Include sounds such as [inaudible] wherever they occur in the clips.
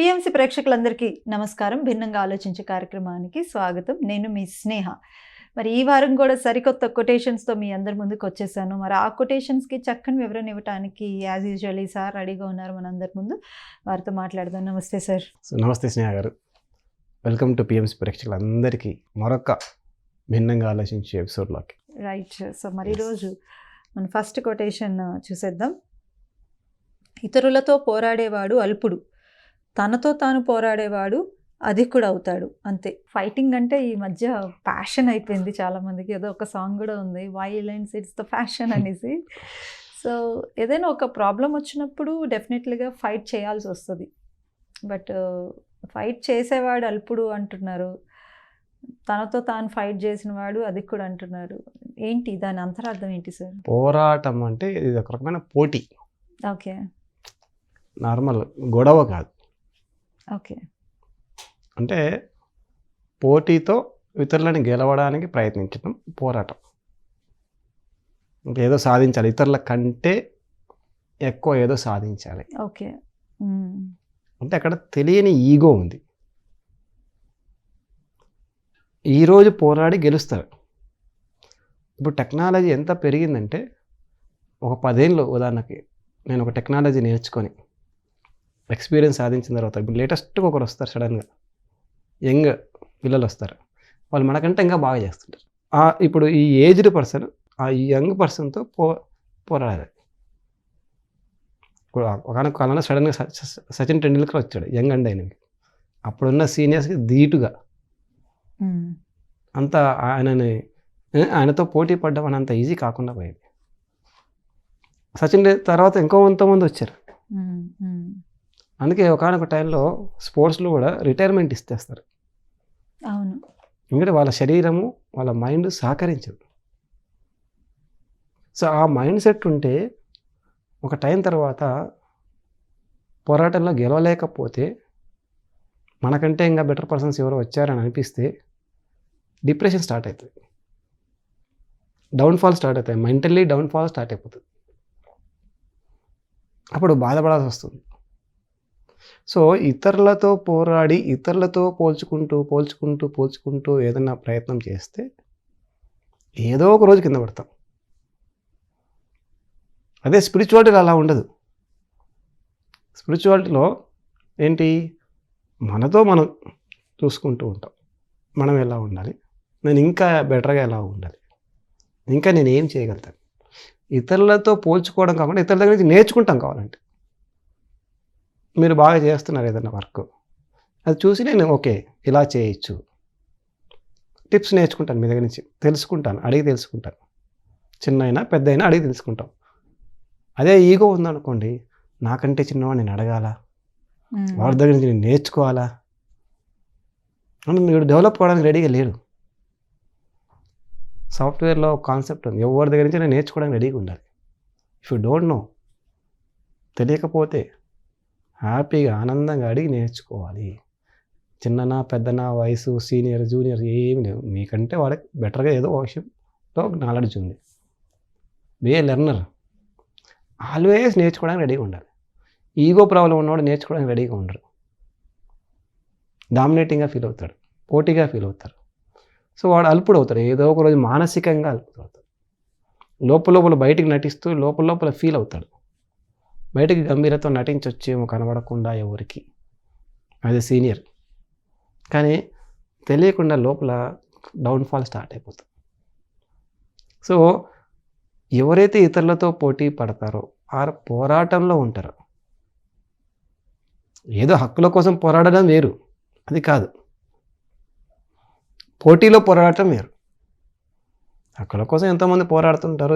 PMC ప్రేక్షకులందరికీ నమస్కారం. భిన్నంగా ఆలోచించే కార్యక్రమానికి స్వాగతం. నేను మీ స్నేహ. మరి ఈ వారం కూడా సరికొత్త కొటేషన్స్తో మీ అందరి ముందుకు వచ్చేసాను. మరి ఆ కొటేషన్స్కి చక్కని వివరణ ఇవ్వడానికి యాజ్ యూజువల్ సార్ రెడీగా ఉన్నారు మన అందరి ముందు. వారితో మాట్లాడదాం. నమస్తే సార్. సో నమస్తే స్నేహ గారు. వెల్కమ్ టు పిఎంసి ప్రేక్షకులందరికీ మరొక భిన్నంగా ఆలోచించే ఎపిసోడ్లోకి. రైట్ సో మరి ఈరోజు మన ఫస్ట్ కొటేషన్ చూసేద్దాం. ఇతరులతో పోరాడేవాడు అల్పుడు. తనతో తాను పోరాడేవాడు అధికుడు అవుతాడు అంతే. ఫైటింగ్ అంటే ఈ మధ్య ప్యాషన్ అయిపోయింది చాలా మందికి. ఏదో ఒక సాంగ్ కూడా ఉంది వైలెన్స్ ఇట్స్ ద ఫ్యాషన్ అనేసి. సో ఏదైనా ఒక ప్రాబ్లం వచ్చినప్పుడు డెఫినెట్లీగా ఫైట్ చేయాల్సి వస్తుంది. బట్ ఫైట్ చేసేవాడు అల్పుడు అంటున్నారు. తనతో తాను ఫైట్ చేసిన వాడు అధికుడు అంటున్నారు. ఏంటి? దాని అంతరార్థం ఏంటి సార్? పోరాటం అంటే ఇది ఒక రకమైన పోటీ. ఓకే. నార్మల్ గొడవ కాదు. ఓకే. అంటే పోటీతో ఇతరులను గెలవడానికి ప్రయత్నించడం పోరాటం. ఏదో సాధించాలి. ఇతరుల కంటే ఎక్కువ ఏదో సాధించాలి. ఓకే. అంటే అక్కడ తెలియని ఈగో ఉంది. ఈరోజు పోరాడి గెలుస్తారు. ఇప్పుడు టెక్నాలజీ ఎంత పెరిగిందంటే ఒక పదేళ్ళు ఉదాహరణకి నేను ఒక టెక్నాలజీ నేర్చుకొని ఎక్స్పీరియన్స్ సాధించిన తర్వాత ఇప్పుడు లేటెస్ట్గా ఒకరు వస్తారు సడన్గా యంగ్ పిల్లలు వస్తారు. వాళ్ళు మనకంటే ఇంకా బాగా చేస్తుంటారు. ఇప్పుడు ఈ ఏజ్డ్ పర్సన్ ఆ యంగ్ పర్సన్తో పో పోరాడాలి. ఇప్పుడు ఒకనొక కాలంలో సడన్గా సచిన్ టెండూల్కర్ వచ్చాడు యంగ్ అండ్ అయినవి అప్పుడున్న సీనియర్స్కి ధీటుగా. అంత ఆయనని ఆయనతో పోటీ పడ్డం అని అంత ఈజీ కాకుండా పోయింది. సచిన్ తర్వాత ఇంకో కొంతమంది వచ్చారు. అందుకే ఒకనొక టైంలో స్పోర్ట్స్లో కూడా రిటైర్మెంట్ ఇస్తేస్తారు. అవును. ఎందుకంటే వాళ్ళ శరీరము వాళ్ళ మైండ్ సహకరించదు. సో ఆ మైండ్ సెట్ ఉంటే ఒక టైం తర్వాత పోరాటంలో గెలవలేకపోతే మనకంటే ఇంకా బెటర్ పర్సన్స్ ఎవరో వచ్చారని అనిపిస్తే డిప్రెషన్ స్టార్ట్ అవుతుంది డౌన్ఫాల్ స్టార్ట్ అవుతాయి. మెంటల్లీ డౌన్ఫాల్ స్టార్ట్ అయిపోతుంది. అప్పుడు బాధపడాల్సి వస్తుంది. సో ఇతరులతో పోరాడి ఇతరులతో పోల్చుకుంటూ పోల్చుకుంటూ పోల్చుకుంటూ ఏదైనా ప్రయత్నం చేస్తే ఏదో ఒక రోజు కింద పడతాం. అదే స్పిరిచువాలిటీలో అలా ఉండదు. స్పిరిచువాలిటీలో ఏంటి? మనతో మనం చూసుకుంటూ ఉంటాం. మనం ఎలా ఉండాలి? నేను ఇంకా బెటర్గా ఎలా ఉండాలి? ఇంకా నేను ఏం చేయగలుగుతాను? ఇతరులతో పోల్చుకోవడం కాకుండా ఇతరుల దగ్గర నుంచి నేర్చుకుంటాం కావాలంటే. మీరు బాగా చేస్తున్నారు ఏదైనా వర్క్. అది చూసి నేను ఓకే ఇలా చేయొచ్చు. టిప్స్ నేర్చుకుంటాను మీ దగ్గర నుంచి. తెలుసుకుంటాను అడిగి తెలుసుకుంటాను. చిన్న అయినా పెద్ద అయినా అడిగి తెలుసుకుంటాం. అదే ఈగో ఉందనుకోండి నాకంటే చిన్నవాడు నేను అడగాల? వాడి దగ్గర నుంచి నేను నేర్చుకోవాలా? అని మీరు డెవలప్ అవ్వడానికి రెడీగా లేడు. సాఫ్ట్వేర్లో కాన్సెప్ట్ ఉంది. ఎవరి దగ్గర నుంచి నేను నేర్చుకోవడానికి రెడీగా ఉండాలి. ఇఫ్ యూ డోంట్ నో తెలియకపోతే హ్యాపీగా ఆనందంగా అడిగి నేర్చుకోవాలి. చిన్ననా పెద్దనా వయసు సీనియర్ జూనియర్ ఏమి లేవు. మీకంటే వాడికి బెటర్గా ఏదో విషయంలో నాలెడ్జ్ ఉంది. బే లెర్నర్. ఆల్వేస్ నేర్చుకోవడానికి రెడీగా ఉండాలి. ఈగో ప్రాబ్లం ఉన్నవాడు నేర్చుకోవడానికి రెడీగా ఉండరు. డామినేటింగ్గా ఫీల్ అవుతాడు. పోటీగా ఫీల్ అవుతారు. సో వాడు అల్పుడు అవుతాడు. ఏదో ఒక రోజు మానసికంగా అల్పుడు అవుతాడు. లోపల లోపల బయటికి నటిస్తూ లోపల లోపల ఫీల్ అవుతాడు. బయటకి గంభీరతో నటించొచ్చేమో కనబడకుండా ఎవరికి? అది సీనియర్. కానీ తెలియకుండా లోపల డౌన్ఫాల్ స్టార్ట్ అయిపోతుంది. సో ఎవరైతే ఇతరులతో పోటీ పడతారో ఆ పోరాటంలో ఉంటారో. ఏదో హక్కుల కోసం పోరాడడం వేరు. అది కాదు. పోటీలో పోరాడటం వేరు. హక్కుల కోసం ఎంతోమంది పోరాడుతుంటారు.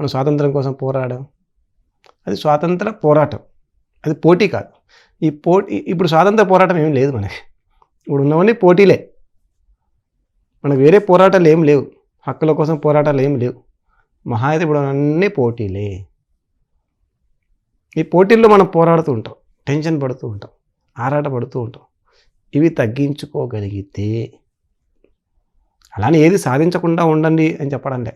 మనం స్వాతంత్రం కోసం పోరాడడం. అది స్వాతంత్ర పోరాటం. అది పోటీ కాదు. ఈ పోటీ ఇప్పుడు స్వాతంత్ర పోరాటం ఏం లేదు మనకి. ఇప్పుడు ఉన్నవన్నీ పోటీలే. మనకు వేరే పోరాటాలు ఏం లేవు. హక్కుల కోసం పోరాటాలు ఏం లేవు. మహా అయితే ఇప్పుడు అన్నీ పోటీలే. ఈ పోటీల్లో మనం పోరాడుతూ ఉంటాం. టెన్షన్ పడుతూ ఉంటాం. ఆరాట పడుతూ ఉంటాం. ఇవి తగ్గించుకోగలిగితే అలానే ఏది సాధించకుండా ఉండండి అని చెప్పడంలే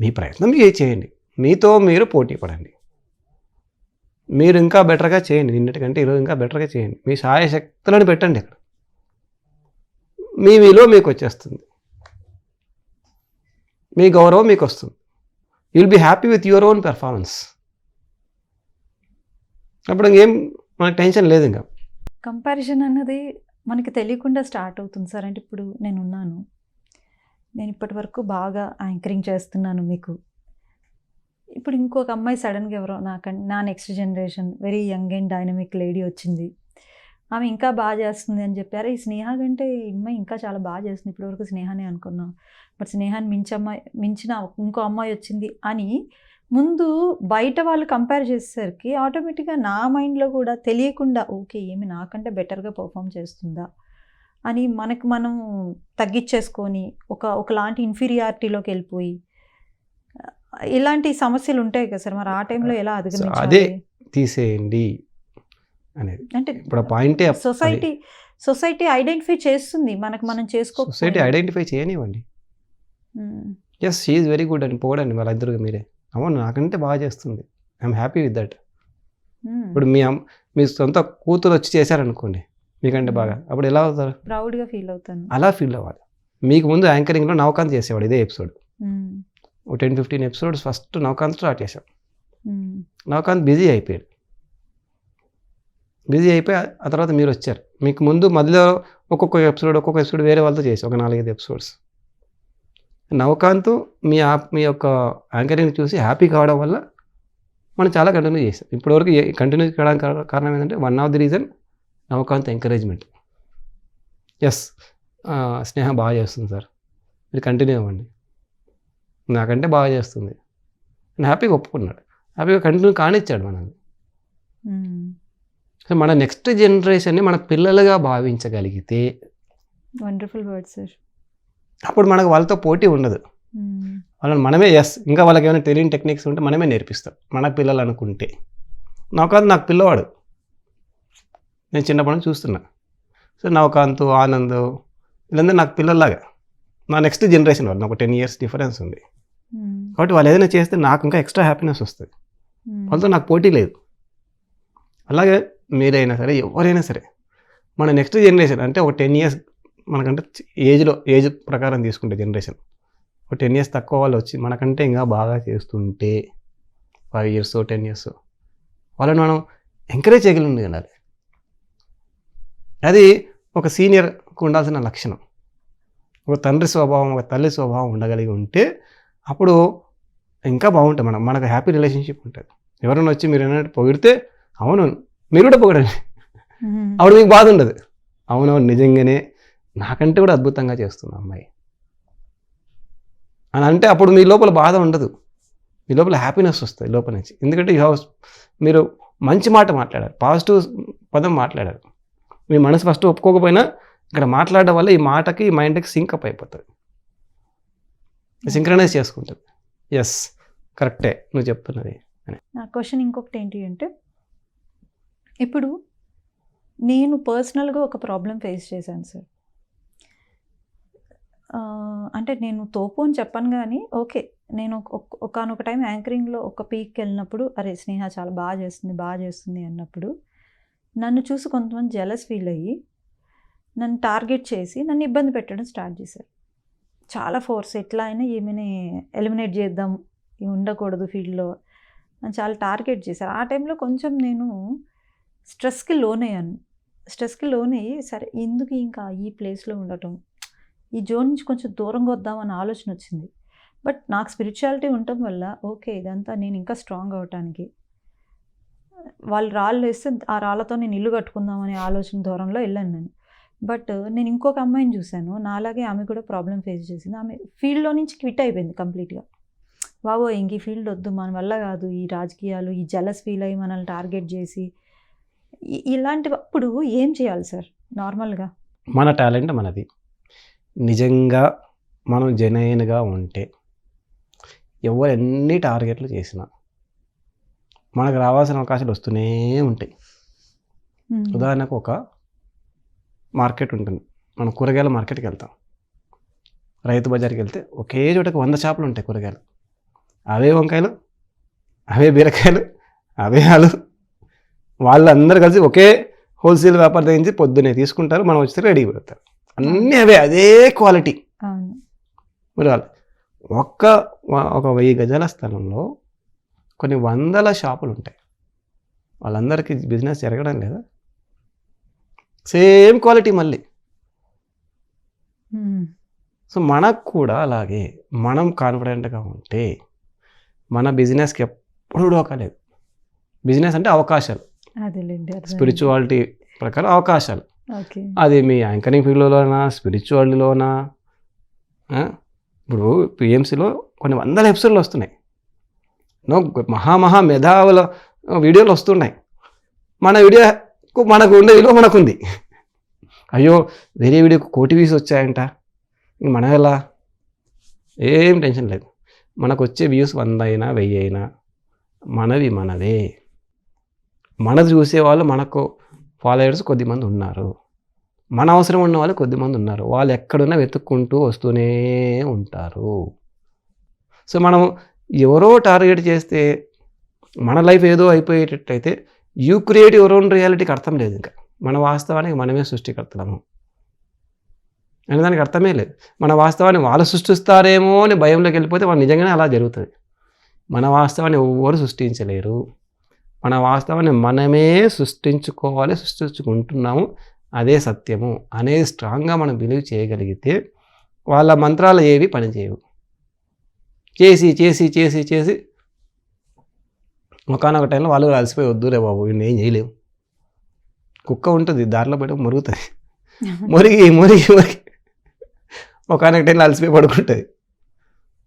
మీ ప్రయత్నం మీరు చేయండి. మీతో మీరు పోటీ పడండి. మీరు ఇంకా బెటర్గా చేయండి. నిన్నటికంటే ఈరోజు ఇంకా బెటర్గా చేయండి. మీ సాయశక్తులను పెట్టండి. ఇక్కడ మీ విలువ మీకు వచ్చేస్తుంది. మీ గౌరవం మీకు వస్తుంది. Will be happy with your own performance అప్పుడు ఇంకేం మనకు టెన్షన్ లేదు ఇంకా. కంపారిజన్ అన్నది మనకి తెలియకుండా స్టార్ట్ అవుతుంది సార్. అంటే ఇప్పుడు నేను ఉన్నాను నేను ఇప్పటి వరకు బాగా యాంకరింగ్ చేస్తున్నాను మీకు. ఇప్పుడు ఇంకొక అమ్మాయి సడన్గా ఎవరో నాకంటే నా next generation very young and dynamic lady వచ్చింది. ఆమె ఇంకా బాగా చేస్తుంది అని చెప్పారు ఈ స్నేహ కంటే ఈ అమ్మాయి ఇంకా చాలా బాగా చేస్తుంది ఇప్పటివరకు స్నేహానే అనుకున్నాం. బట్ స్నేహాన్ని మించి అమ్మాయి మించిన ఇంకో అమ్మాయి వచ్చింది అని ముందు బయట వాళ్ళు కంపేర్ చేసేసరికి ఆటోమేటిక్గా నా మైండ్లో కూడా తెలియకుండా ఓకే ఏమి నాకంటే బెటర్గా పర్ఫామ్ చేస్తుందా అని మనకు మనం తగ్గించేసుకొని ఒక ఒకలాంటి ఇన్ఫీరియారిటీలోకి వెళ్ళిపోయి ఇలాంటి సమస్యలు ఉంటాయి కదా సార్. మరి ఆ టైంలో ఎలా అధిగమించాలి? అదే తీసేయండి అనేది. అంటే ఇప్పుడు పాయింటే సొసైటీ సొసైటీ ఐడెంటిఫై చేస్తుంది. మనకు మనం చేసుకో సొసైటీ ఐడెంటిఫై చేయనివ్వండి. ఎస్ షీఈ్ వెరీ గుడ్ అని పోడండి వాళ్ళిద్దరు మీరే. అవును నాకంటే బాగా చేస్తుంది. ఐఎమ్ హ్యాపీ విత్ దట్ ఇప్పుడు మీ మీ సొంత కూతురు వచ్చి చేశారనుకోండి మీకంటే బాగా అప్పుడు ఎలా అవుతారు? ప్రౌడ్గా ఫీల్ అవుతాను. అలా ఫీల్ అవ్వాలి. మీకు ముందు యాంకరింగ్లో నవకాంత్ చేసేవాడు ఇదే episode. Ten fifteen episodes first Navakanth start చేశాం. నవకాంత్ బిజీ అయిపోయాడు. బిజీ అయిపోయి ఆ- తర్వాత మీరు వచ్చారు. మీకు ముందు మధ్యలో ఒక్కొక్క ఎపిసోడ్ ఒక్కొక్క ఎపిసోడ్ వేరే వాళ్ళతో చేసి ఒక నాలుగైదు ఎపిసోడ్స్. నవకాంత్ మీ మీ యొక్క యాంకరింగ్ చూసి హ్యాపీ కావడం వల్ల మనం చాలా కంటిన్యూ చేసాం ఇప్పటివరకు కంటిన్యూ కావడానికి కార- కారణం ఏంటంటే one of the reason Navakanth encouragement. Yes. Sneha బాగా చేస్తుంది సార్. మీరు కంటిన్యూ అవ్వండి. నాకంటే బాగా చేస్తుంది. నేను హ్యాపీగా ఒప్పుకున్నాడు. హ్యాపీగా కంటిన్యూ కానిచ్చాడు మనల్ని. మ్మ్. సో మన నెక్స్ట్ జనరేషన్ని మన పిల్లలుగా భావించగలిగితే వండర్ఫుల్ వర్డ్ సార్ అప్పుడు మనకు వాళ్ళతో పోటీ ఉండదు. మ్మ్. వాళ్ళని మనమే ఎస్ ఇంకా వాళ్ళకి ఏమైనా తెలియని టెక్నిక్స్ ఉంటే మనమే నేర్పిస్తాం. మన పిల్లలు అనుకుంటే. నవకాంత్ నాకు పిల్లవాడు. నేను చిన్నప్పటి నుంచి చూస్తున్నా. సో నవకాంత్ ఆనంద్ వీళ్ళందరూ నాకు పిల్లల్లాగా. నా నెక్స్ట్ జనరేషన్ వాళ్ళు నాకు టెన్ ఇయర్స్ డిఫరెన్స్ ఉంది. మ్మ్. కాబట్టి వాళ్ళు ఏదైనా చేస్తే నాకు ఇంకా ఎక్స్ట్రా హ్యాపీనెస్ వస్తుంది. వాళ్ళతో నాకు పోటీ లేదు. అలాగే మీరైనా సరే ఎవరైనా సరే మన నెక్స్ట్ జనరేషన్ అంటే ఒక టెన్ ఇయర్స్ మనకంటే ఏజ్లో ఏజ్ ప్రకారం తీసుకుంటే జనరేషన్ ఒక టెన్ ఇయర్స్ తక్కువ వాళ్ళు వచ్చి మనకంటే ఇంకా బాగా చేస్తుంటే ఫైవ్ ఇయర్స్ టెన్ ఇయర్స్ వాళ్ళని మనం ఎంకరేజ్ చేయగలిగి ఉండాలి. అది ఒక సీనియర్కి ఉండాల్సిన లక్షణం. ఒక తండ్రి స్వభావం ఒక తల్లి స్వభావం ఉండగలిగి ఉంటే అప్పుడు ఇంకా బాగుంటుంది మనం మనకు హ్యాపీ రిలేషన్షిప్ ఉంటుంది. ఎవరైనా వచ్చి మీరు ఏమైనా పొగిడితే అవును మీరు కూడా పొగడండి. అప్పుడు మీకు బాధ ఉండదు. అవునవును నిజంగానే నాకంటే కూడా అద్భుతంగా చేస్తుంది అమ్మాయి. అని అంటే అప్పుడు మీ లోపల బాధ ఉండదు. మీ లోపల హ్యాపీనెస్ వస్తుంది లోపల నుంచి. ఎందుకంటే యూ హ్యావ్ మీరు మంచి మాట మాట్లాడారు పాజిటివ్ పదం మాట్లాడారు. మీ మనసు ఫస్ట్ ఒప్పుకోకపోయినా ఇక్కడ మాట్లాడడం వల్ల ఈ మాటకి ఈ మైండ్కి సింక్ అప్ అయిపోతుంది. సింక్రనైజ్ చేసుకుంటుంది. ఎస్ కరెక్టే నువ్వు చెప్తున్నది. నా క్వశ్చన్ ఇంకొకటి ఏంటి అంటే ఇప్పుడు నేను పర్సనల్గా ఒక ప్రాబ్లం ఫేస్ చేశాను సార్ అంటే నేను తోపు అని చెప్పను కానీ ఓకే నేను ఒకనొక టైం యాంకరింగ్లో ఒక పీక్కి వెళ్ళినప్పుడు అరే స్నేహ చాలా బాగా చేస్తుంది బాగా చేస్తుంది అన్నప్పుడు నన్ను చూసి కొంతమంది జెలస్ ఫీల్ అయ్యి నన్ను టార్గెట్ చేసి నన్ను ఇబ్బంది పెట్టడం స్టార్ట్ చేశారు. చాలా ఫోర్స్ ఎట్లా అయినా ఏమైనా ఎలిమినేట్ చేద్దాం ఇవి ఉండకూడదు ఫీల్డ్లో అని చాలా టార్గెట్ చేశారు. ఆ టైంలో కొంచెం నేను స్ట్రెస్కి లోనయ్యాను. స్ట్రెస్కి లోనయ్యి సరే ఎందుకు ఇంకా ఈ ప్లేస్లో ఉండటం? ఈ జోన్ నుంచి కొంచెం దూరంగా వద్దామని ఆలోచన వచ్చింది. బట్ నాకు స్పిరిచువాలిటీ ఉండటం వల్ల ఓకే ఇదంతా నేను ఇంకా స్ట్రాంగ్ అవటానికి. వాళ్ళు రాళ్ళు వేస్తే ఆ రాళ్ళతో నేను ఇల్లు కట్టుకుందామనే ఆలోచన దూరంలో వెళ్ళాను నేను. బట్ నేను ఇంకొక అమ్మాయిని చూశాను. నాలాగే ఆమె కూడా ప్రాబ్లం ఫేస్ చేసింది. ఆమె ఫీల్డ్లో నుంచి క్విట్ అయిపోయింది కంప్లీట్గా. బాబో ఇంక ఈ ఫీల్డ్ వద్దు మన వల్ల కాదు ఈ రాజకీయాలు ఈ జలస్ ఫీల్ అయ్యి మనల్ని టార్గెట్ చేసి ఇలాంటివప్పుడు ఏం చేయాలి సార్? నార్మల్గా? మన టాలెంట్ మనది. నిజంగా మనం జెన్యున్గా ఉంటే ఎవరు ఎన్ని టార్గెట్లు చేసినా మనకు రావాల్సిన అవకాశాలు వస్తూనే ఉంటాయి. ఉదాహరణకు ఒక మార్కెట్ ఉంటుంది. మనం కూరగాయల మార్కెట్కి వెళ్తాం. రైతు బజార్కి వెళ్తే ఒకే చోటకి వంద చేపలు ఉంటాయి కూరగాయలు. అవే వంకాయలు అవే బీరకాయలు అవే ఆలు. వాళ్ళందరూ కలిసి ఒకే హోల్సేల్ వ్యాపారం దగ్గర నుంచి పొద్దున్నే తీసుకుంటారు మనం వచ్చి రెడీ పెడతారు. అన్నీ అవే అదే క్వాలిటీ. మరి వాళ్ళు ఒక్క ఒక వెయ్యి గజాల స్థలంలో కొన్ని వందల షాపులు ఉంటాయి. వాళ్ళందరికీ బిజినెస్ జరగడం లేదా? సేమ్ క్వాలిటీ మళ్ళీ. సో మనకు కూడా అలాగే మనం కాన్ఫిడెంట్గా ఉంటే మన బిజినెస్కి ఎప్పుడు డోకలేదు బిజినెస్ అంటే అవకాశాలు. స్పిరిచువాలిటీ ప్రకారం అవకాశాలు. అది మీ యాంకరింగ్ ఫీల్డ్లోనా స్పిరిచువాలిటీలోనా? ఇప్పుడు పిఎంసీలో కొన్ని వందల ఎపిసోడ్లు వస్తున్నాయి. నో మహామహా మేధావుల వీడియోలు వస్తున్నాయి. మన వీడియోకు మనకు ఉండే విలువ మనకుంది. అయ్యో వేరే వీడియోకి కోటి వ్యూస్ వచ్చాయంట. ఇంక మనం ఎలా? ఏం టెన్షన్ లేదు. మనకు వచ్చే వ్యూస్ వంద అయినా వెయ్యి అయినా మనవి మనదే. మనది చూసేవాళ్ళు మనకు ఫాలోయర్స్ కొద్దిమంది ఉన్నారు. మన అవసరం ఉన్న వాళ్ళు కొద్దిమంది ఉన్నారు. వాళ్ళు ఎక్కడున్నా వెతుక్కుంటూ వస్తూనే ఉంటారు. సో మనం ఎవరో టార్గెట్ చేస్తే మన లైఫ్ ఏదో అయిపోయేటట్టయితే యూ క్రియేట్ యువర్ ఓన్ రియాలిటీకి అర్థం లేదు ఇంకా. మన వాస్తవానికి మనమే సృష్టికర్తలము. అని దానికి అర్థమే లేదు. మన వాస్తవాన్ని వాళ్ళు సృష్టిస్తారేమో అని భయంలోకి వెళ్ళిపోతే వాళ్ళు నిజంగానే అలా జరుగుతుంది మన వాస్తవాన్ని ఎవ్వరు సృష్టించలేరు. మన వాస్తవాన్ని మనమే సృష్టించుకోవాలి సృష్టించుకుంటున్నాము. అదే సత్యము. అనేది స్ట్రాంగ్గా మనం బిలీవ్ చేయగలిగితే వాళ్ళ మంత్రాలు ఏవి పనిచేయవు. చేసి చేసి చేసి చేసి ఒకనొక టైంలో వాళ్ళు అలసిపోయి వద్దురే బాబు వీడిని ఏం చేయలేము కుక్క ఉంటుంది దారిలో పోయడం మురుగుతుంది. [laughs] మురిగి మురిగి మురిగి. ఒకనొక టైంలో అలసిపోయి పడుకుంటుంది.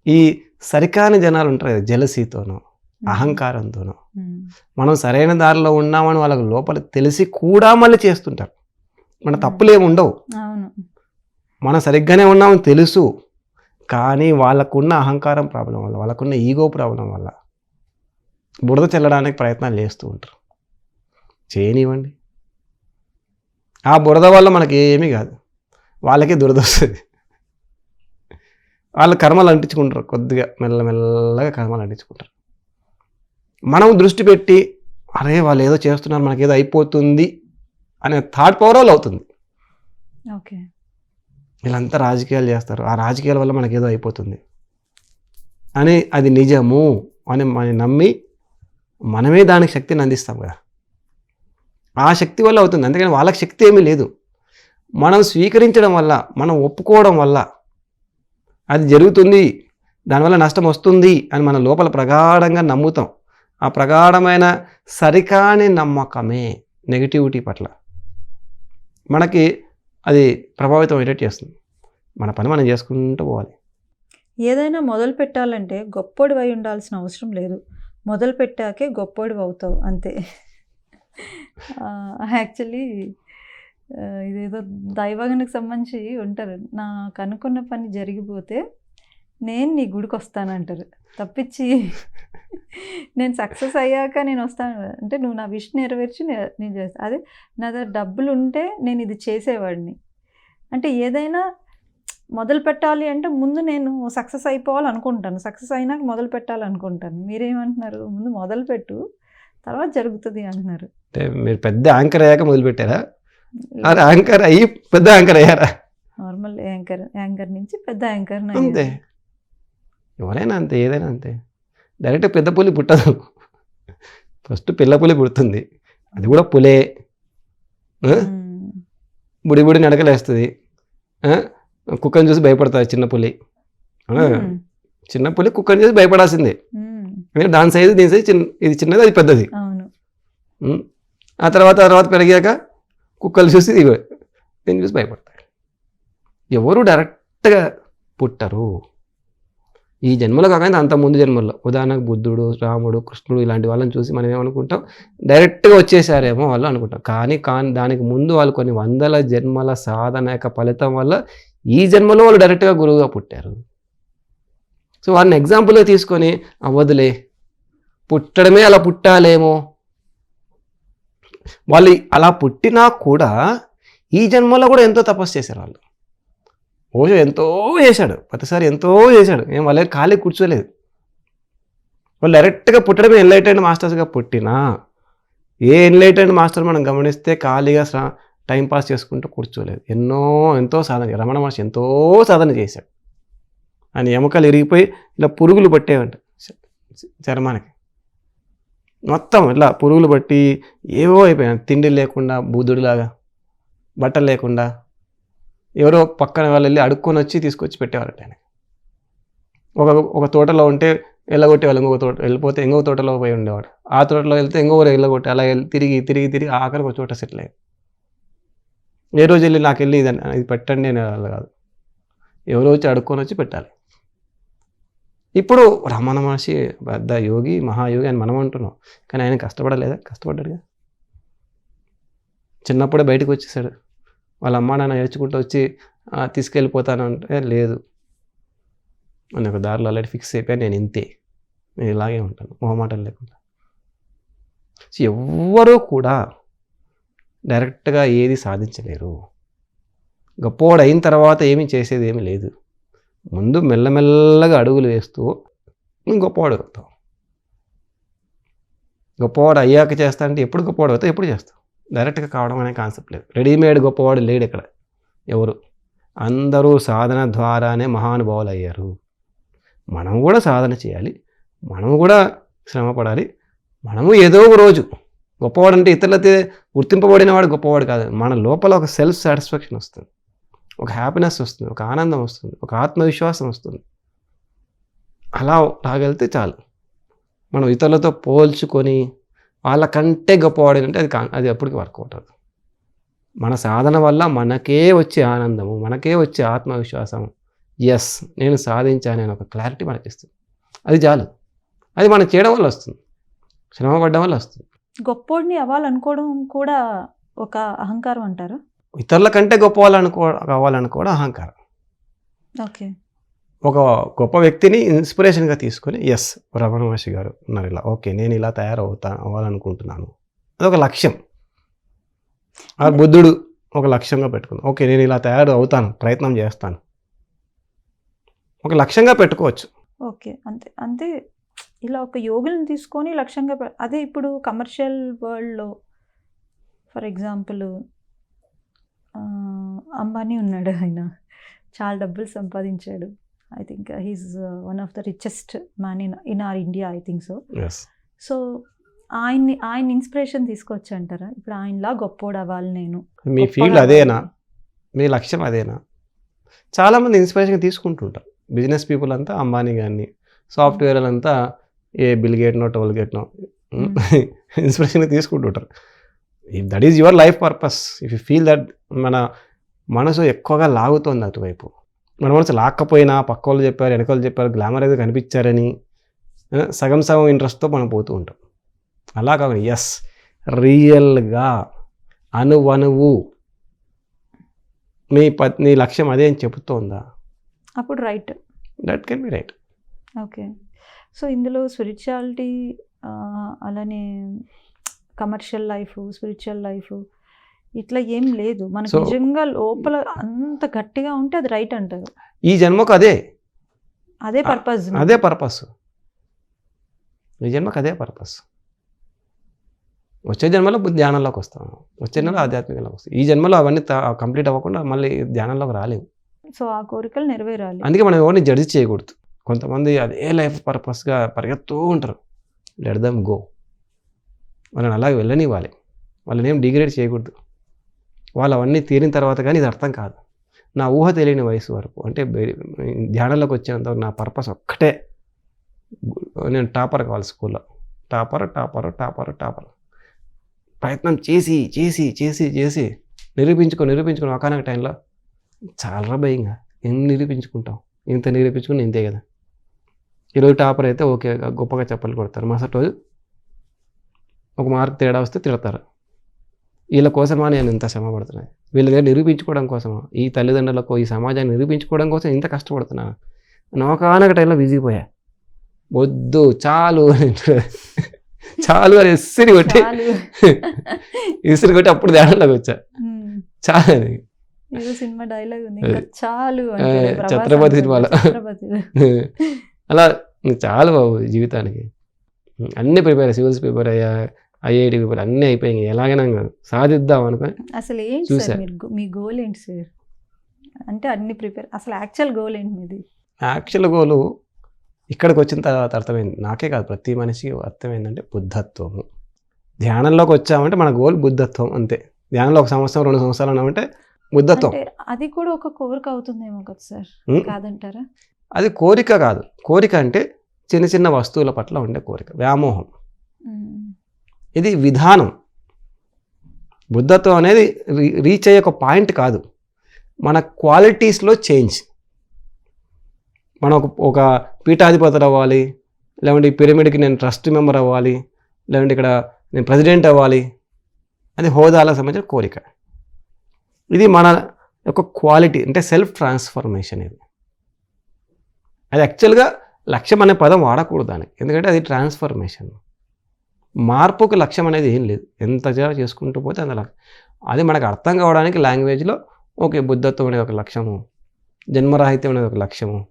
ఈ సరికాని జనాలు ఉంటారు కదా జలసీతోనో అహంకారంతోనో. మనం సరైన దారిలో ఉన్నామని వాళ్ళకి లోపల తెలిసి కూడా మళ్ళీ చేస్తుంటారు. మన తప్పులేమి ఉండవు. మనం సరిగ్గానే ఉన్నామని తెలుసు. కానీ వాళ్ళకున్న అహంకారం ప్రాబ్లం వల్ల వాళ్ళకున్న ఈగో ప్రాబ్లం వల్ల బురద చల్లడానికి ప్రయత్నాలు చేస్తూ ఉంటారు. చేయనివ్వండి. ఆ బురద వల్ల మనకి ఏమీ కాదు. వాళ్ళకే దురద వస్తుంది. వాళ్ళు కర్మలు అంటించుకుంటారు కొద్దిగా మెల్లమెల్లగా కర్మలు అంటించుకుంటారు. మనం దృష్టి పెట్టి అరే వాళ్ళు ఏదో చేస్తున్నారు మనకి ఏదో అయిపోతుంది అనే థాట్ పవర్ వాళ్ళు అవుతుంది. ఓకే. వీళ్ళంతా రాజకీయాలు చేస్తారు. ఆ రాజకీయాల వల్ల మనకి ఏదో అయిపోతుంది. అని అది నిజము అని మనం నమ్మి మనమే దానికి శక్తిని అందిస్తాం కదా. ఆ శక్తి వల్ల అవుతుంది. అందుకని వాళ్ళకి శక్తి ఏమీ లేదు. మనం స్వీకరించడం వల్ల మనం ఒప్పుకోవడం వల్ల అది జరుగుతుంది. దానివల్ల నష్టం వస్తుంది అని మన లోపల ప్రగాఢంగా నమ్ముతాం. ఆ ప్రగాఢమైన సరికాని నమ్మకమే నెగిటివిటీ పట్ల. మనకి అది ప్రభావితం అయ్యేటట్టు చేస్తుంది. మన పని మనం చేసుకుంటూ పోవాలి. ఏదైనా మొదలు పెట్టాలంటే గొప్పోడివై ఉండాల్సిన అవసరం లేదు. మొదలు పెట్టాకే గొప్పోడు అవుతావు అంతే. యాక్చువల్లీ ఇదేదో దైవగణకు సంబంధించి ఉంటారు. నాకు అనుకున్న పని జరిగిపోతే నేను నీ గుడికి వస్తానంటారు. తప్పించి నేను సక్సెస్ అయ్యాక నేను వస్తాను. అంటే నువ్వు నా విష్ నెరవేర్చి నేను చేస్తాను అదే నా దగ్గర డబ్బులు ఉంటే నేను ఇది చేసేవాడిని. అంటే ఏదైనా మొదలు పెట్టాలి అంటే ముందు నేను సక్సెస్ అయిపోవాలనుకుంటాను. సక్సెస్ అయినాక మొదలు పెట్టాలనుకుంటాను. మీరేమంటున్నారు? ముందు మొదలు పెట్టు తర్వాత జరుగుతుంది అంటున్నారు. అంటే మీరు పెద్ద యాంకర్ అయ్యాక మొదలుపెట్టారా అరే యాంకర్ అయ్యి పెద్ద యాంకర్ అయ్యారా? నార్మల్ యాంకర్ యాంకర్ నుంచి పెద్ద యాంకర్ అంతే. ఎవరైనా అంతే ఏదైనా అంతే. డైరెక్ట్ పెద్ద పులి పుట్టదు. ఫస్ట్ పిల్ల పులి పుడుతుంది. అది కూడా పులే? బుడి బుడి నడకలేస్తుంది? కుక్కని చూసి భయపడుతుంది చిన్న పులి? చిన్న పులి కుక్కని చూసి భయపడాల్సిందే. దాని సైజు దీని సైజు చిన్న ఇది చిన్నది అది పెద్దది. ఆ తర్వాత తర్వాత పెరిగాక కుక్కలు చూసి దీన్ని చూసి భయపడతాయి ఎవరు డైరెక్ట్గా పుట్టరు. ఈ జన్మలో కాకుండా అంత ముందు జన్మల్లో. ఉదాహరణకు బుద్ధుడు రాముడు కృష్ణుడు ఇలాంటి వాళ్ళని చూసి మనం ఏమనుకుంటాం? డైరెక్ట్గా వచ్చేసారేమో వాళ్ళు అనుకుంటాం. కానీ కానీ దానికి ముందు వాళ్ళు కొన్ని వందల జన్మల సాధన యొక్క ఫలితం వల్ల ఈ జన్మలో వాళ్ళు డైరెక్ట్గా గురువుగా పుట్టారు. సో వాళ్ళని ఎగ్జాంపుల్గా తీసుకొని అవ్వదులే పుట్టడమే అలా పుట్టాలేమో. వాళ్ళు అలా పుట్టినా కూడా ఈ జన్మలో కూడా ఎంతో తపస్సు చేశారు వాళ్ళు. ఓషో ఎంతో చేశాడు. ప్రతిసారి ఎంతో చేశాడు. ఏం వాళ్ళ ఖాళీ కూర్చోలేదు. వాళ్ళు డైరెక్ట్గా పుట్టడమే ఎన్లైటెడ్ మాస్టర్స్గా పుట్టినా ఏ ఎన్లైటెడ్ మాస్టర్ మనం గమనిస్తే ఖాళీగా టైం పాస్ చేసుకుంటూ కూర్చోలేదు. ఎన్నో ఎంతో సాధన రమణ మహర్షి ఎంతో సాధన చేశాడు. ఆయన ఎముకలు ఇరిగిపోయి ఇలా పురుగులు పట్టేవంట చర్మానికి. మొత్తం ఇలా పురుగులు పట్టి ఏవో అయిపోయాయి తిండి లేకుండా బుద్ధుడిలాగా బట్టలు లేకుండా ఎవరో పక్కన వాళ్ళు వెళ్ళి అడుక్కొని వచ్చి తీసుకొచ్చి పెట్టేవారట ఆయన ఒక ఒక తోటలో ఉంటే వెళ్ళగొట్టేవాళ్ళు ఇంకొక తోట వెళ్ళిపోతే ఇంకొక తోటలో పోయి ఉండేవాడు. ఆ తోటలో వెళ్తే ఇంకొకరు వెళ్ళగొట్టి అలా వెళ్ళి తిరిగి తిరిగి తిరిగి ఆఖరికి ఒక చోట సెటిల్ అయ్యాడు. ఏ రోజు వెళ్ళి నాకు వెళ్ళి ఇది ఇది పెట్టండి నేను కాదు. ఎవరో వచ్చి అడుక్కొని వచ్చి పెట్టాలి. ఇప్పుడు రమణ మహర్షి పెద్ద యోగి మహాయోగి అని మనం అంటున్నాం. కానీ ఆయన కష్టపడలేదా? కష్టపడ్డాడుగా. చిన్నప్పుడే బయటకు వచ్చేసాడు. వాళ్ళ అమ్మ నాన్న ఏడ్చుకుంటూ వచ్చి తీసుకెళ్ళిపోతాను అంటే లేదు. అని ఒక దారిలో ఆల్రెడీ ఫిక్స్ అయిపోయి నేను ఇంతే. నేను ఇలాగే ఉంటాను. మొహమాటం లేకుండా. ఎవ్వరూ కూడా డైరెక్ట్గా ఏది సాధించలేరు. గొప్పవాడు అయిన తర్వాత ఏమీ చేసేది ఏమీ లేదు. ముందు మెల్లమెల్లగా అడుగులు వేస్తూ గొప్పవాడు అవుతావు. గొప్పవాడు అయ్యాక చేస్తా అంటే ఎప్పుడు గొప్పవాడు అవుతావు? ఎప్పుడు చేస్తావు? డైరెక్ట్గా కావడం అనే కాన్సెప్ట్ లేదు. రెడీమేడ్ గొప్పవాడు లేడు ఇక్కడ. ఎవరు? అందరూ సాధన ద్వారానే మహానుభావులు అయ్యారు. మనం కూడా సాధన చేయాలి. మనము కూడా శ్రమపడాలి. మనము ఏదో ఒక రోజు గొప్పవాడు అంటే ఇతరులతో గుర్తింపబడిన వాడు గొప్పవాడు కాదు. మన లోపల ఒక సెల్ఫ్ సాటిస్ఫాక్షన్ వస్తుంది. ఒక హ్యాపీనెస్ వస్తుంది. ఒక ఆనందం వస్తుంది. ఒక ఆత్మవిశ్వాసం వస్తుంది. అలా రాగలిగితే చాలు. మనం ఇతరులతో పోల్చుకొని వాళ్ళకంటే గొప్పవాడు అంటే అది అది ఎప్పటికీ వర్కౌట్ అవుతుంది మన సాధన వల్ల మనకే వచ్చే ఆనందము మనకే వచ్చే ఆత్మవిశ్వాసం ఎస్ నేను సాధించాను అనే ఒక క్లారిటీ మనకిస్తుంది. అది చాలు. అది మనం చేయడం వల్ల వస్తుంది. శ్రమ పడడం వల్ల వస్తుంది. గొప్పోడిని అవ్వాలనుకోవడం కూడా ఒక అహంకారం అంటారా? ఇతరుల కంటే గొప్ప వాళ్ళనుకో కావాలనుకోవడం అహంకారం. ఓకే. ఒక గొప్ప వ్యక్తిని ఇన్స్పిరేషన్గా తీసుకొని ఎస్ రమణ మహర్షి గారు ఉన్నారు ఇలా ఓకే నేను ఇలా తయారవుతా అవ్వాలనుకుంటున్నాను. అదొక లక్ష్యం. ఆ బుద్ధుడు ఒక లక్ష్యంగా పెట్టుకుంది ఓకే నేను ఇలా తయారు అవుతాను ప్రయత్నం చేస్తాను. ఒక లక్ష్యంగా పెట్టుకోవచ్చు. ఓకే. అంతే అంతే ఇలా ఒక యోగులను తీసుకొని లక్ష్యంగా అదే ఇప్పుడు కమర్షియల్ వరల్డ్లో ఫర్ ఎగ్జాంపుల్ అంబానీ ఉన్నాడు ఆయన. చాలా డబ్బులు సంపాదించాడు. I think he's one of the richest man in in our India I think so so ఆయన్ని ఆయన ఇన్స్పిరేషన్ తీసుకోవచ్చు అంటారా? ఇప్పుడు ఆయనలా గొప్పోడు అవ్వాలి నేను. మీ ఫీల్డ్ అదేనా. మీ లక్ష్యం అదేనా? చాలామంది ఇన్స్పిరేషన్ తీసుకుంటుంటారు. బిజినెస్ పీపుల్ అంతా అంబానీ కానీ సాఫ్ట్వేర్ అంతా ఏ బిల్ గేట్నో టోల్ గేట్నో inspiration తీసుకుంటుంటారు. That is your life purpose if you feel that మన మనసు ఎక్కువగా లాగుతోంది అటువైపు. మన మనసు లాక్కపోయినా పక్క వాళ్ళు చెప్పారు వెనక వాళ్ళు చెప్పారు గ్లామర్ ఏదో కనిపించారని సగం సగం ఇంట్రెస్ట్తో మనం పోతూ ఉంటాం. అలా కాకుండా ఎస్ రియల్గా అనువనువు మీ ప నీ లక్ష్యం అదే అని చెబుతోందా? అప్పుడు right that can be right okay so ఇందులో స్పిరిచువాలిటీ అలానే కమర్షియల్ లైఫ్ స్పిరిచువల్ లైఫ్ ఇట్లా ఏం లేదు. మనకి నిజంగా లోపల అంత గట్టిగా ఉంటే అది రైట్ అంటారు. ఈ జన్మకు అదే. అదే పర్పస్. అదే పర్పస్. ఈ జన్మకు అదే పర్పస్. వచ్చే జన్మలో ధ్యానంలోకి వస్తాం. వచ్చే జన్మలో ఆధ్యాత్మికంలోకి వస్తాం. ఈ జన్మలో అవన్నీ కంప్లీట్ అవ్వకుండా మళ్ళీ ధ్యానంలోకి రాలేవు. సో ఆ కోరికలు నెరవేరాలి. అందుకే మనం ఎవరిని జడ్జి చేయకూడదు. కొంతమంది అదే లైఫ్ పర్పస్గా పరిగెత్తూ ఉంటారు. లెట్ దమ్ గో వాళ్ళని అలాగే వెళ్ళనివ్వాలి. వాళ్ళని ఏం డిగ్రేడ్ చేయకూడదు. వాళ్ళు అవన్నీ తీరిన తర్వాత కానీ ఇది అర్థం కాదు. నా ఊహ తెలియని వయసు వరకు అంటే ధ్యానంలోకి వచ్చేంత వరకు నా పర్పస్ ఒక్కటే. నేను టాపర్ కావాలి స్కూల్లో. Topper topper topper topper. ప్రయత్నం చేసి చేసి చేసి చేసి నిరూపించుకో నిరూపించుకుని ఒకనొక టైంలో చాలా భయంగా. ఏం నిరూపించుకుంటాం? ఇంత నిరూపించుకుని ఇంతే కదా. ఈరోజు టాపర్ అయితే ఓకే గొప్పగా చెప్పలు కొడతారు. మరుసటి రోజు ఒక మార్క్ తేడా వస్తే తిడతారు. వీళ్ళ కోసమా నేను ఇంత శ్రమ పడుతున్నాను వీళ్ళ దగ్గర నిరూపించుకోవడం కోసమా? ఈ తల్లిదండ్రులకు ఈ సమాజాన్ని నిరూపించుకోవడం కోసం ఇంత కష్టపడుతున్నాను నోకానొక టైంలో విసిగిపోయా వద్దు చాలు అని [laughs] చాలు అని ఇసిరి కొట్టి [laughs] ఇసిరి కొట్టి అప్పుడు ధ్యానంలోకి వచ్చా. చాలు అని. ఏదో సినిమా డైలాగ్ ఉంది. అదే. చాలు ఛత్రపతి సినిమాలో. [laughs] అలా చాలు బాబు జీవితానికి. అన్నీ ప్రిపేర్ సివిల్స్ ప్రిపేర్ అయ్యా ఐఐటి పీపుల్ అన్నీ అయిపోయాయి ఎలాగైనా కాదు సాధిద్దాం అనుకొని అసలు ఏంటి చూసా. సార్ మీ గోల్ ఏంటి సార్? అంటే అన్ని ప్రిపేర్ అసలు యాక్చువల్ గోల్ ఏంటి మీది? యాక్చువల్ గోలు ఇక్కడికి వచ్చిన తర్వాత అర్థమైంది. నాకే కాదు ప్రతి మనిషికి అర్థమైందంటే బుద్ధత్వము. ధ్యానంలోకి వచ్చామంటే మన గోల్ బుద్ధత్వం అంతే. ధ్యానంలో ఒక సంవత్సరం రెండు సంవత్సరాలు ఉన్నామంటే బుద్ధత్వం. అది కూడా ఒక కోరిక అవుతుందేమో కదా సార్? కాదంటారా? అది కోరిక కాదు. కోరిక అంటే చిన్న చిన్న వస్తువుల పట్ల ఉండే కోరిక. వ్యామోహం. ఇది విధానం. బుద్ధత్వం అనేది రీ- రీచ్ అయ్యే ఒక పాయింట్ కాదు. మన క్వాలిటీస్లో చేంజ్. మనం ఒక ఒక పీఠాధిపతులు అవ్వాలి లేదంటే ఈ పిరమిడ్కి నేను ట్రస్ట్ మెంబర్ అవ్వాలి లేదంటే ఇక్కడ నేను ప్రెసిడెంట్ అవ్వాలి అది హోదాలకు సంబంధించిన కోరిక. ఇది మన యొక్క క్వాలిటీ అంటే సెల్ఫ్ ట్రాన్స్ఫర్మేషన్ ఇది. అది యాక్చువల్గా లక్ష్యం అనే పదం వాడకూడదు దానికి ఎందుకంటే అది ట్రాన్స్ఫర్మేషన్ మార్పుకు లక్ష్యం అనేది ఏం లేదు. ఎంత జా- చేసుకుంటూ పోతే అంత లక్ష్యం అది మనకు అర్థం కావడానికి లాంగ్వేజ్లో ఓకే బుద్ధత్వం అనేది ఒక లక్ష్యము జన్మరాహిత్యం అనేది ఒక లక్ష్యము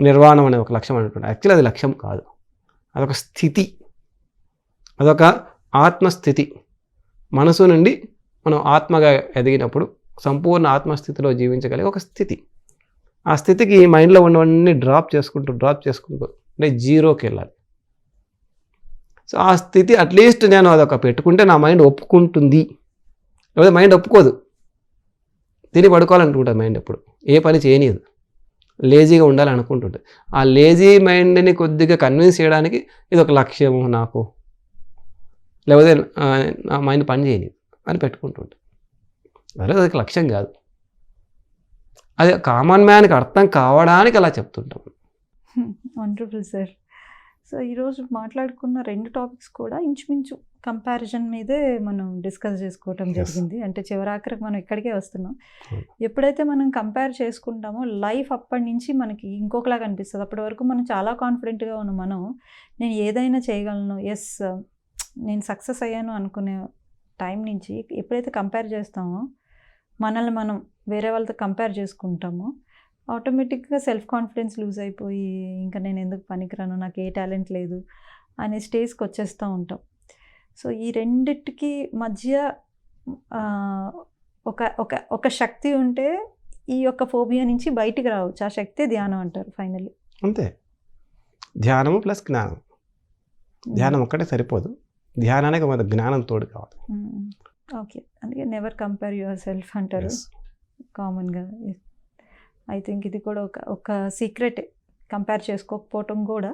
నిర్వాణం అనేది ఒక లక్ష్యం అనుకుంటా యాక్చువల్లీ అది లక్ష్యం కాదు. అదొక స్థితి. అదొక ఆత్మస్థితి. మనసు నుండి మనం ఆత్మగా ఎదిగినప్పుడు సంపూర్ణ ఆత్మస్థితిలో జీవించగలిగే ఒక స్థితి. ఆ స్థితికి మైండ్లో ఉన్నవన్నీ డ్రాప్ చేసుకుంటూ డ్రాప్ చేసుకుంటూ అంటే జీరోకి వెళ్ళాలి. సో ఆ స్థితి అట్లీస్ట్ నేను అదొక పెట్టుకుంటే నా మైండ్ ఒప్పుకుంటుంది. లేకపోతే మైండ్ ఒప్పుకోదు. తిని పడుకోవాలనుకుంటుంది మైండ్ ఎప్పుడు. ఏ పని చేయనీదు లేజీగా ఉండాలి ఆ లేజీ మైండ్ని కొద్దిగా కన్విన్స్ చేయడానికి ఇది ఒక లక్ష్యము నాకు. లేకపోతే నా మైండ్ పని చేయనిది అని పెట్టుకుంటుంటుంది అదే అది లక్ష్యం కాదు. అది కామన్ మ్యాన్కి అర్థం కావడానికి అలా చెప్తుంటాం. వండర్ఫుల్ సార్ సో ఈరోజు మాట్లాడుకున్న రెండు టాపిక్స్ కూడా ఇంచుమించు కంపారిజన్ మీదే మనం డిస్కస్ చేసుకోవటం. జరిగింది. అంటే చివరాఖరికి మనం ఇక్కడికే వస్తున్నాం. ఎప్పుడైతే మనం కంపేర్ చేసుకుంటామో లైఫ్ అప్పటి నుంచి మనకి ఇంకొకలాగా అనిపిస్తుంది. అప్పటి వరకు మనం చాలా కాన్ఫిడెంట్గా ఉన్న మనం నేను ఏదైనా చేయగలను ఎస్ నేను సక్సెస్ అయ్యాను అనుకునే టైం నుంచి ఎప్పుడైతే కంపేర్ చేస్తామో మనల్ని మనం వేరే వాళ్ళతో కంపేర్ చేసుకుంటామో ఆటోమేటిక్గా సెల్ఫ్ కాన్ఫిడెన్స్ లూజ్ అయిపోయి ఇంకా నేను ఎందుకు పనికిరాను? నాకు ఏ టాలెంట్ లేదు అనే స్టేజ్కి వచ్చేస్తూ ఉంటాం. సో ఈ రెండిటికి మధ్య ఒక ఒక ఒక శక్తి ఉంటే ఈ యొక్క ఫోబియా నుంచి బయటికి రావచ్చు. ఆ శక్తే ధ్యానం అంటారు ఫైనల్లీ అంతే. ధ్యానము ప్లస్ జ్ఞానం. ధ్యానం ఒక్కటే సరిపోదు. ధ్యానానికి మన జ్ఞానం తోడు కావాలి. ఓకే. అందుకే నెవర్ కంపేర్ యువర్ సెల్ఫ్ అంటారు. కామన్గా ఐ థింక్ ఇది కూడా ఒక ఒక సీక్రెట్ కంపేర్ చేసుకోకపోవటం కూడా.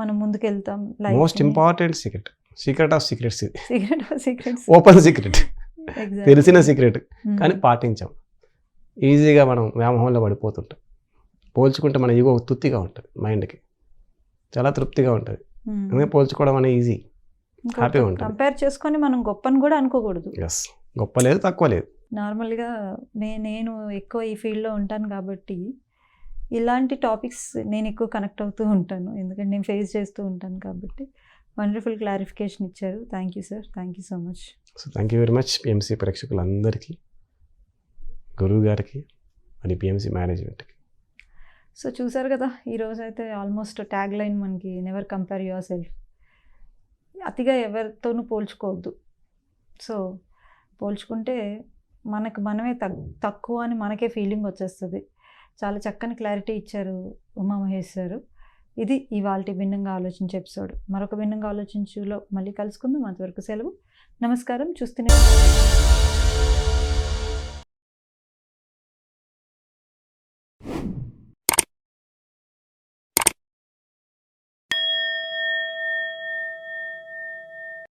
మనం ముందుకెళ్తాం most important secret secret of secrets ఇది సీక్రెట్ సీక్రెట్స్ ఓపెన్ సీక్రెట్ తెలిసిన సీక్రెట్ కానీ పాటించాం. ఈజీగా మనం వ్యామోహంలో పడిపోతుంటాం. పోల్చుకుంటే మన ఈగో తృప్తిగా ఉంటుంది మైండ్కి చాలా తృప్తిగా ఉంటుంది. అందుకే పోల్చుకోవడం అనేది ఈజీ హ్యాపీగా ఉంటుంది. కంపేర్ చేసుకొని మనం గొప్పని కూడా అనుకోకూడదు. ఎస్ గొప్ప లేదు తక్కువ లేదు. నార్మల్గా మే నేను ఎక్కువ ఈ ఫీల్డ్లో ఉంటాను కాబట్టి ఇలాంటి టాపిక్స్ నేను ఎక్కువ కనెక్ట్ అవుతూ ఉంటాను. ఎందుకంటే నేను ఫేస్ చేస్తూ ఉంటాను కాబట్టి. వండర్ఫుల్ క్లారిఫికేషన్ ఇచ్చారు. Thank you sir thank you so much so thank you very much PMC ప్రేక్షకులందరికీ గురువు గారికి మరి పిఎంసీ మేనేజ్మెంట్కి సో చూసారు కదా ఈరోజు అయితే ఆల్మోస్ట్ ట్యాగ్ లైన్ మనకి నెవర్ కంపేర్ యువర్ సెల్ఫ్ అతిగా ఎవరితోనూ పోల్చుకోవద్దు. సో పోల్చుకుంటే మనకు మనమే తగ్ తక్కువ అని మనకే ఫీలింగ్ వచ్చేస్తుంది. చాలా చక్కని క్లారిటీ ఇచ్చారు ఉమా మహేష్ గారు ఇది ఇవాళ భిన్నంగా ఆలోచించే ఎపిసోడ్. మరొక భిన్నంగా ఆలోచించులో మళ్ళీ కలుసుకుందాం. అంతవరకు సెలవు. నమస్కారం. చూస్తూనే